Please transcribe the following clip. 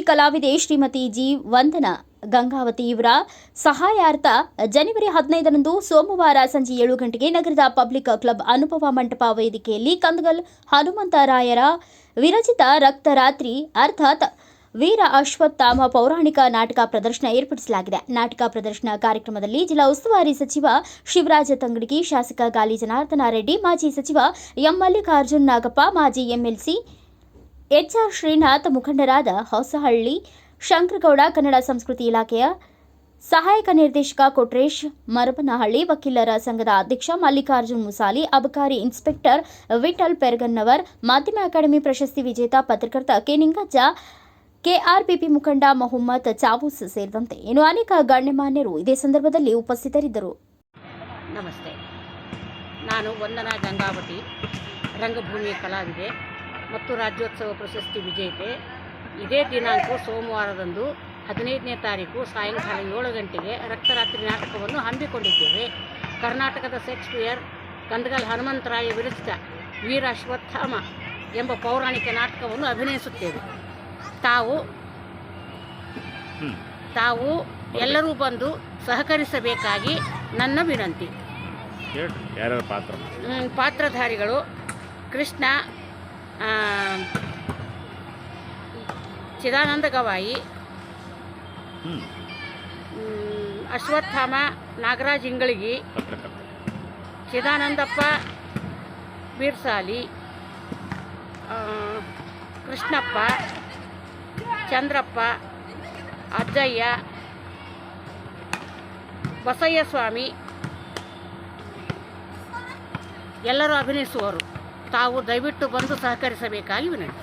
ಕಲಾವಿದೆ ಶ್ರೀಮತಿ ಜಿ ವಂದನ ಗಂಗಾವತಿ ಇವರ ಸಹಾಯಾರ್ಥ ಜನವರಿ ಹದಿನೈದರಂದು ಸೋಮವಾರ ಸಂಜೆ ಏಳು ಗಂಟೆಗೆ ನಗರದ ಪಬ್ಲಿಕ್ ಕ್ಲಬ್ ಅನುಭವ ಮಂಟಪ ವೇದಿಕೆಯಲ್ಲಿ ಕಂದಗಲ್ ಹನುಮಂತರಾಯರ ವಿರಚಿತ ರಕ್ತರಾತ್ರಿ, ಅರ್ಥಾತ್ ವೀರ ಅಶ್ವತ್ಥಾಮ ಪೌರಾಣಿಕ ನಾಟಕ ಪ್ರದರ್ಶನ ಏರ್ಪಡಿಸಲಾಗಿದೆ. ನಾಟಕ ಪ್ರದರ್ಶನ ಕಾರ್ಯಕ್ರಮದಲ್ಲಿ ಜಿಲ್ಲಾ ಉಸ್ತುವಾರಿ ಸಚಿವ ಶಿವರಾಜ ತಂಗಡಗಿ, ಶಾಸಕ ಗಾಲಿ ಜನಾರ್ದನ ರೆಡ್ಡಿ, ಮಾಜಿ ಸಚಿವ ಎಂ ಮಲ್ಲಿಕಾರ್ಜುನ್ ನಾಗಪ್ಪ, ಮಾಜಿ ಎಂಎಲ್ಸಿ ಎಚ್ಆರ್ ಶ್ರೀನಾಥ್ ಮುಖಂಡರಾದ ಹೊಸಹಳ್ಳಿ, ಶಂಕರಗೌಡ, ಕನ್ನಡ ಸಂಸ್ಕೃತಿ ಇಲಾಖೆಯ ಸಹಾಯಕ ನಿರ್ದೇಶಕ ಕೊಟ್ರೇಶ್ ಮರಬನಹಳ್ಳಿ ವಕೀಲರ ಸಂಘದ ಅಧ್ಯಕ್ಷ ಮಲ್ಲಿಕಾರ್ಜುನ್ ಮುಸಾಲಿ, ಅಬಕಾರಿ ಇನ್ಸ್ಪೆಕ್ಟರ್ ವಿಠಲ್ ಪೆರ್ಗನ್ನವರ್, ಮಾಧ್ಯಮ ಅಕಾಡೆಮಿ ಪ್ರಶಸ್ತಿ ವಿಜೇತ ಪತ್ರಕರ್ತ ಕೆ ನಿಂಗಜ್ಜ ಕೆಆರ್ಪಿಪಿ ಮುಖಂಡ ಮೊಹಮ್ಮದ್ ಚಾವೂಸ್ ಸೇರಿದಂತೆ ಇನ್ನು ಅನೇಕ ಗಣ್ಯಮಾನ್ಯರು ಇದೇ ಸಂದರ್ಭದಲ್ಲಿ ಉಪಸ್ಥಿತರಿದ್ದರು. ನಮಸ್ತೆ. ನಾನು ವಂದನಾ ಗಂಗಾವತಿ ರಂಗಭೂಮಿಯ ಕಲಾವಿದೆ. ಮತ್ತು ರಾಜ್ಯೋತ್ಸವ ಪ್ರಶಸ್ತಿ ವಿಜೇತೆ. ಇದೇ ದಿನಾಂಕ ಸೋಮವಾರದಂದು ಹದಿನೈದನೇ ತಾರೀಕು ಸಾಯಂಕಾಲ ಏಳು ಗಂಟೆಗೆ ರಕ್ತರಾತ್ರಿ ನಾಟಕವನ್ನು ಹಮ್ಮಿಕೊಂಡಿದ್ದೇವೆ. ಕರ್ನಾಟಕದ ಶೇಕ್ಸ್ಪಿಯರ್ ಕಂದಗಲ್ ಹನುಮಂತರಾಯ ವಿರಚಿತ ವೀರ ಅಶ್ವತ್ಥಾಮ ಎಂಬ ಪೌರಾಣಿಕ ನಾಟಕವನ್ನು ಅಭಿನಯಿಸುತ್ತೇವೆ. ತಾವು ತಾವು ಎಲ್ಲರೂ ಬಂದು ಸಹಕರಿಸಬೇಕಾಗಿ ನನ್ನ ವಿನಂತಿ. ಪಾತ್ರಧಾರಿಗಳು ಕೃಷ್ಣ ಚಿದಾನಂದ ಗವಾಯಿ. ಅಶ್ವತ್ಥಾಮ ನಾಗರಾಜ್ ಇಂಗಳಗಿ ಚಿದಾನಂದಪ್ಪ ಬೀರ್ಸಾಲಿ. ಕೃಷ್ಣಪ್ಪ ಚಂದ್ರಪ್ಪ ಅಜ್ಜಯ್ಯ ಬಸಯ್ಯ ಸ್ವಾಮಿ ಎಲ್ಲರೂ ಅಭಿನಯಿಸುವರು ತಾವು ದಯವಿಟ್ಟು ಬಂದು ಸಹಕರಿಸಬೇಕಾಗಿ ವಿನಂತಿ.